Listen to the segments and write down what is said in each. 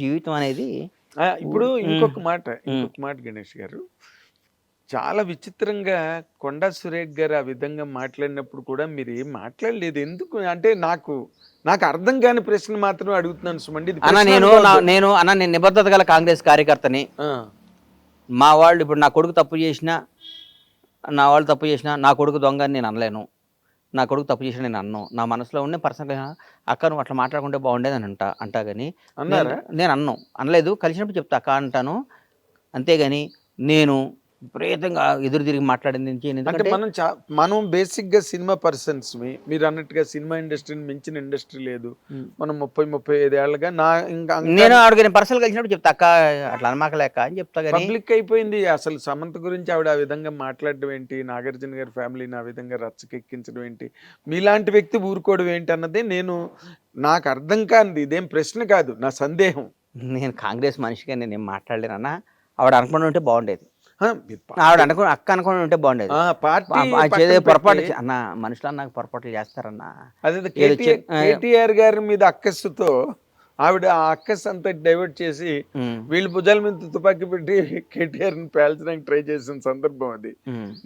జీవితం అనేది ఇప్పుడు. ఇంకొక మాట ఇంకొక మాట గణేష్ గారు. చాలా విచిత్రంగా కొండా సురేఖ్ గారు ఆ విధంగా మాట్లాడినప్పుడు కూడా మీరు ఏం మాట్లాడలేదు. ఎందుకు? అంటే నాకు నాకు అర్థం కాని ప్రశ్న మాత్రం అడుగుతున్నాను సుమండి. అన్న నేను. నేను అన్న నేను నిబద్ధత గల కాంగ్రెస్ కార్యకర్తని. మా వాళ్ళు ఇప్పుడు నా కొడుకు తప్పు చేసినా నా వాళ్ళు తప్పు చేసినా నా కొడుకు దొంగ అని నేను అనలేను. నా కొడుకు తప్పు చేసినా నేను అన్ను. నా మనసులో ఉండే పర్సనల్గా అక్క నువ్వు అట్లా మాట్లాడుకుంటే బాగుండేది అని అంటా అంటా కానీ నేను- నేను అన్ను. అనలేదు కలిసినప్పుడు చెప్తా అక్క అంటాను. అంతేగాని నేను విపరీతంగా ఎదురు తిరిగి మాట్లాడింది అంటే మనం మనం బేసిక్గా సినిమా పర్సన్స్ మీరు అన్నట్టుగా సినిమా ఇండస్ట్రీని మించిన ఇండస్ట్రీ లేదు. మనం ముప్పై ముప్పై ఐదు ఏళ్ళగా నా ఇంకా నేను ఆవిడకి నేను పర్సనల్ కలిసినప్పుడు చెప్తా అక్క అట్లా అనమాకలేక అని చెప్తా పబ్లిక్ అయిపోయింది. అసలు సమంత గురించి ఆవిడ ఆ విధంగా మాట్లాడడం ఏంటి? నాగార్జున గారి ఫ్యామిలీని ఆ విధంగా రచ్చకెక్కించడం ఏంటి? మీలాంటి వ్యక్తి ఊరుకోవడం ఏంటి అన్నది నేను నాకు అర్థం కానిది. ఇదేం ప్రశ్న కాదు నా సందేహం. నేను కాంగ్రెస్ మనిషిగా నేను ఏం మాట్లాడలేనన్నా ఆవిడ అనుకుని ఉంటే బాగుండేది. ఆవిడ అనుకో అక్క అనుకుని ఉంటే బాగుండేది. పార్టీ పొరపాటు అన్న మనుషులు నాకు పొరపాట్లు చేస్తారన్నా. అదే కేటీఆర్ గారి మీద అక్కస్సుతో ఆవిడ ఆ అక్కస్ అంతా డైవర్ట్ చేసి వీళ్ళ భుజాల మీద తుపాకీ పెట్టి కేటీఆర్ని పేల్చడానికి ట్రై చేసిన సందర్భం అది.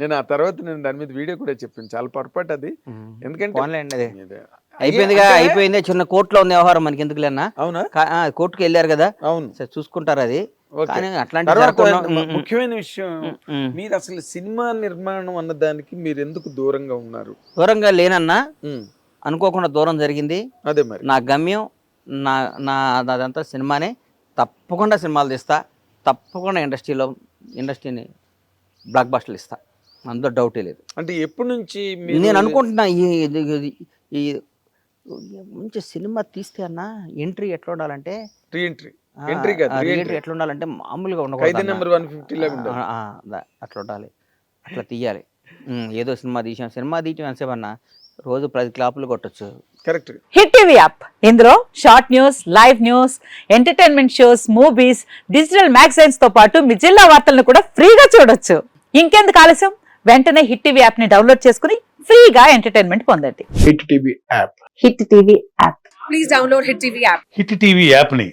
నేను ఆ తర్వాత నేను దాని మీద వీడియో కూడా చెప్పాను. చాలా పొరపాటు అది. ఎందుకంటే అయిపోయిందిగా అయిపోయింది. చిన్న కోర్టులో ఉంది వ్యవహారం మనకి ఎందుకు లేనా అవునా? కోర్టుకి వెళ్ళారు కదా. అవును. సరే చూసుకుంటారు అది. కానీ అట్లాంటి ముఖ్యమైన విషయం. మీరు అసలు సినిమా నిర్మాణం అన్న దానికి మీరు ఎందుకు దూరంగా ఉన్నారు? దూరంగా లేనన్నా అనుకోకుండా దూరం జరిగింది. అదే మరి. నా గమ్యం నా నా అదంతా సినిమానే. తప్పకుండా సినిమాలు తీస్తా. తప్పకుండా ఇండస్ట్రీలో ఇండస్ట్రీని బ్లాక్ బస్టర్లు ఇస్తా. అందులో డౌటే లేదు. అంటే ఎప్పటి నుంచి నేను అనుకుంటున్నా ఈ మంచి సినిమా తీస్తే అన్న ఎంట్రీ ఎట్లా ఉండాలంటే రీఎంట్రీ. ఎంట్రీ కాదు ఎట్లా ఉండాలంటే మామూలుగా ఉండకూడదు నెంబర్. వన్ ఫిఫ్టీ లాగా ఉండాలి. ఆ, ఆ, దా- అట్లా ఉండాలి. అట్లా తీయాలి. ఏదో సినిమా తీసాం. సినిమా తీయటం ఎంతసేపు అన్న? రోజు పది క్లాపులు కొట్టచ్చు. కరెక్ట్ హిట్ టీవీ యాప్ ఇందులో short news live news entertainment shows movies digital మ్యాగజైన్స్తో పాటు మీ జిల్లా వార్తలను కూడా ఫ్రీగా చూడొచ్చు. ఇంకెందుకు ఆలస్యం? వెంటనే హిట్ టీవీ యాప్ని డౌన్లోడ్ చేసుకుని ఫ్రీగా ఎంటర్టైన్మెంట్ పొందండి. Hit TV app hit TV app hit TV యాప్ని